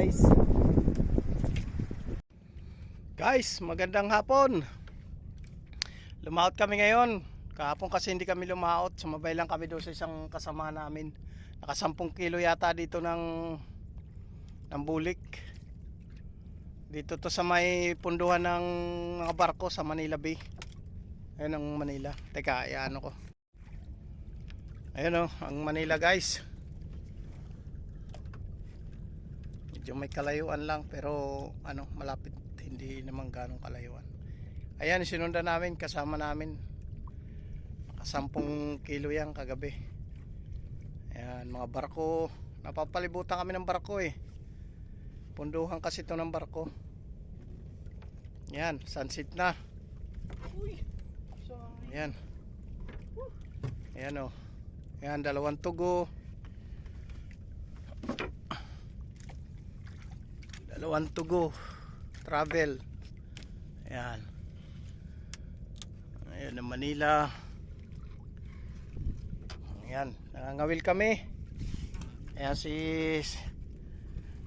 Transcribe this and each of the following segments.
Guys. Guys, magandang hapon. Lumaot kami ngayon. Kahapon kasi hindi kami lumaot. Sumabay lang kami doon sa isang kasama namin. Naka 10 kilo yata dito ng ng bulik. Dito to sa may punduhan ng mga barko sa Manila Bay. Ayun ang Manila. Teka, ano ko. Ayun oh, ang Manila guys. Medyo may kalayuan lang pero ano, malapit hindi naman ganong kalayuan. Ayan, sinundan namin kasama namin. Nakasampung kilo yan kagabi. Ayan, mga barko. Napapalibutan kami ng barko eh. Punduhan kasi ito ng barko. Yan, sunset na. Ayan. Ayan o. Ayan, dalawang tugo. Dalawang tugo. Travel. Ayan. Ayan ang Manila. Ayan, nangangawil kami. Ayan si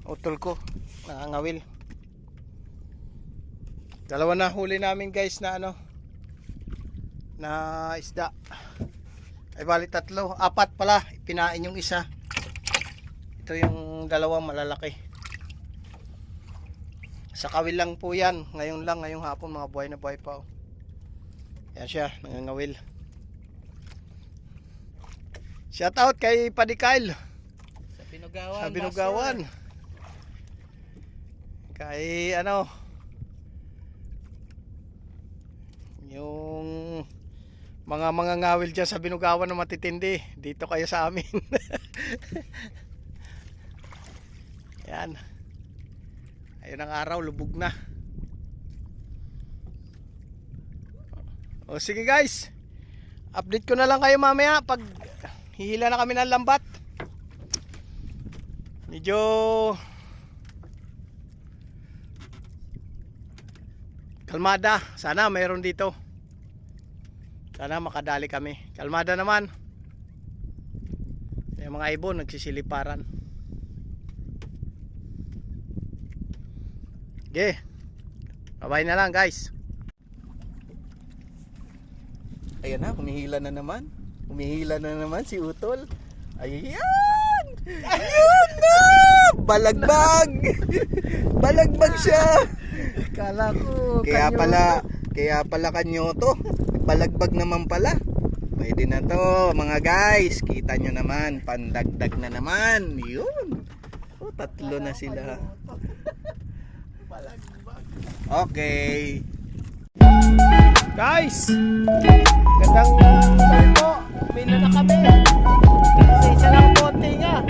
utol ko, nangangawil. Dalawa na huli namin guys na ano na isda. Ay bali tatlo, apat pala, pinain yung isa. Ito yung dalawang malalaki. Sa kawil lang po yan. Ngayon lang, ngayong hapon mga buhay na buhay pa. Oh. Yan siya, nangangawil. Shout out kay Paddy Kyle Sa Pinugawan. sa Binugawan. Kay ano yung mga mga ngawil dyan sa Binugawan na matitindi dito kayo sa amin. Yan. Ayun ang araw, lubog na. O sige guys. Update ko na lang kayo mamaya pag hihila na kami ng lambat. Medyo kalmada. Sana mayroon dito. Sana makadali kami. Kalmada naman. Yung mga ibon nagsisiliparan. Okay. Bye na lang guys. Ayan na, humihila na naman. Humihila na naman si Utol. Ayan! Ayan na! Balagbag! Balagbag siya! Kala ko Kaya kanyo- pala, kaya pala kanyo to. Balagbag naman pala. Pwede na to, mga guys. Kita nyo naman, pandagdag na naman. Yun. Oh, tatlo na sila. Okay. Guys, gandang gabi po. Umila na kami. Sa isa lang bote nga.